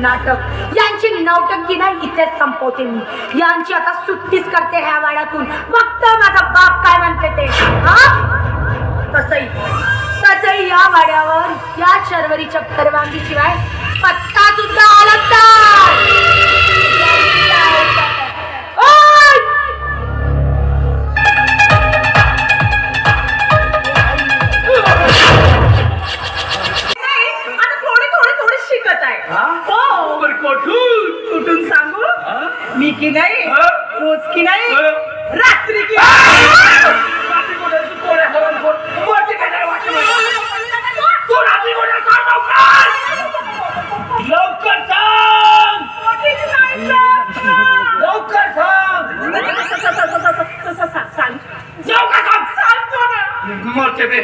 नाटक. यांची नौटंकी नाही इथेच संपवते मी. यांची आता सुट्टीच करते ह्या वाड्यातून फक्त माझा बाप काय म्हणते ते? हा? तसही. तसही या वाड्यावर या शर्वरीच्या परवानगीशिवाय पत्ता सुद्धा आला रात्री की रात्री कोणाची कोण्या हरण कोण? वरती काय नाही वाटलं मला. तू रात्री कोण्या सांग लवकर लवकर सांग लवकर सांग लवकर सांग सांगतो ना मरते बे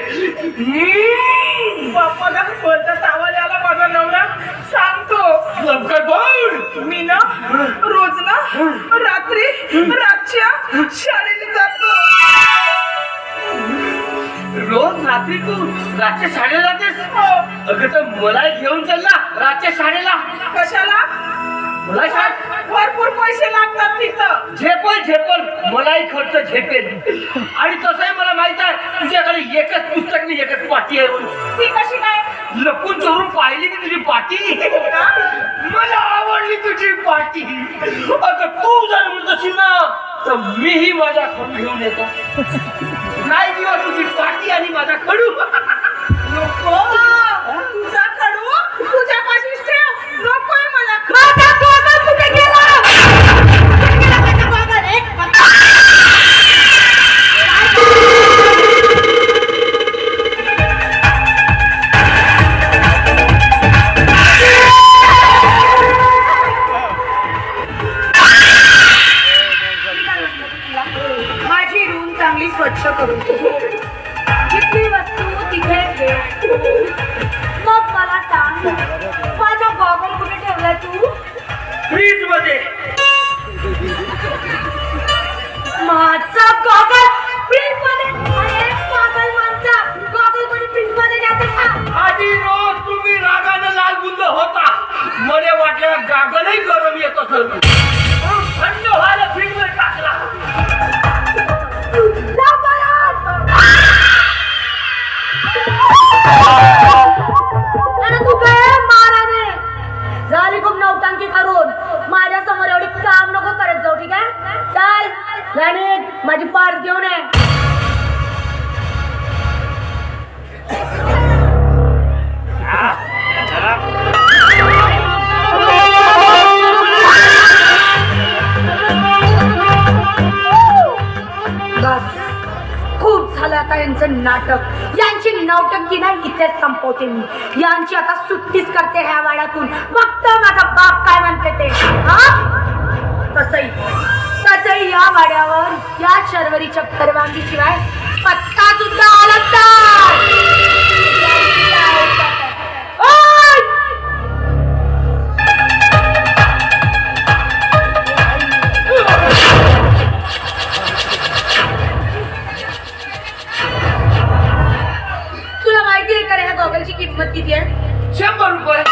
बोलतात आवाज आला माझा नवरा सांगतो लवकर बोल मी ना रोज ना रात्री रातच्या रात्री तू रातच्या शाळेला जातेस? अगं तर मला घेऊन चल ना रातच्या शाळेला. कशाला? मला शाळेत भरपूर पैसे लागतात तिथं. झेपल झेपल. मलाही खर्च झेपेल. आणि तसंही मला माहीत आहे तुझ्याकडे एकच पुस्तक आणि एकच पाटी आहे. म्हणून. ती कशी काय? लपून चोरून पाहिली मी तुझी पाटी. मला आवडली तुझी पाटी. अगं तू जर म्हणत असेल ना तर मीही माझा खडू घेऊन येतो. काय दिवा तुझी पाठी आणि माझा खडू. नको. माझा गॉगल फ्रीजमध्ये अरे पागल माणसा गॉगल कोणी फ्रीजमध्ये जाते का? आधी रोज तुम्ही रागाने लाल बुंद होता. मला वाटलं गागलही गरम येत असेल. म्हणून थंड व्हायला फ्रीजमध्ये टाकला अरे तू काय माराने झाली खूप नौटांकी करून माझ्यासमोर एवढी काम नको करत जाऊ ठीक आहे चल गणित माझी पार्स घेऊन ये. बस खूप झालं आता यांचं नाटक. यांची नौटंकी नाही इथेच संपवते मी. यांची आता सुट्टीच करते ह्या वाड्यातून. फक्त माझा बाप काय म्हणते ते. हा? कसई कसई या वाड्यावर या शर्वरीच्या परवानगी शिवाय पत्ता सुद्धा आला तुला माहिती आहे का ह्या गॉगलची किंमत किती आहे? शंभर रुपये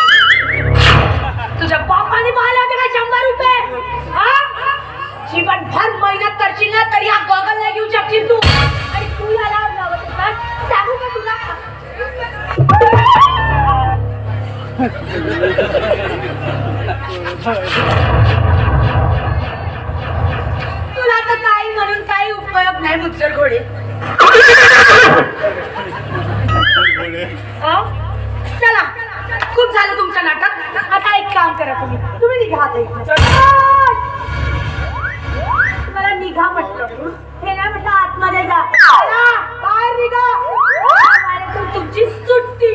तुझ्या बापाने पाहिलं होते का शंभर रुपये हा जीवन भर मेहनत करशील ना तरी या गॉगलला नाही घेऊ शकशील तू. आणि तू याला सांगू का तुला? तुला तर काही म्हणून काही उपयोग नाही मुचर घोडे. चला खूप झालं तुमचं नाटक. आता एक काम करा तुम्ही. तुम्ही निघा आता निघा म्हटलं. हे नाही म्हटलं आतमध्ये जा. बाहेर निघा. तुमची सुट्टी.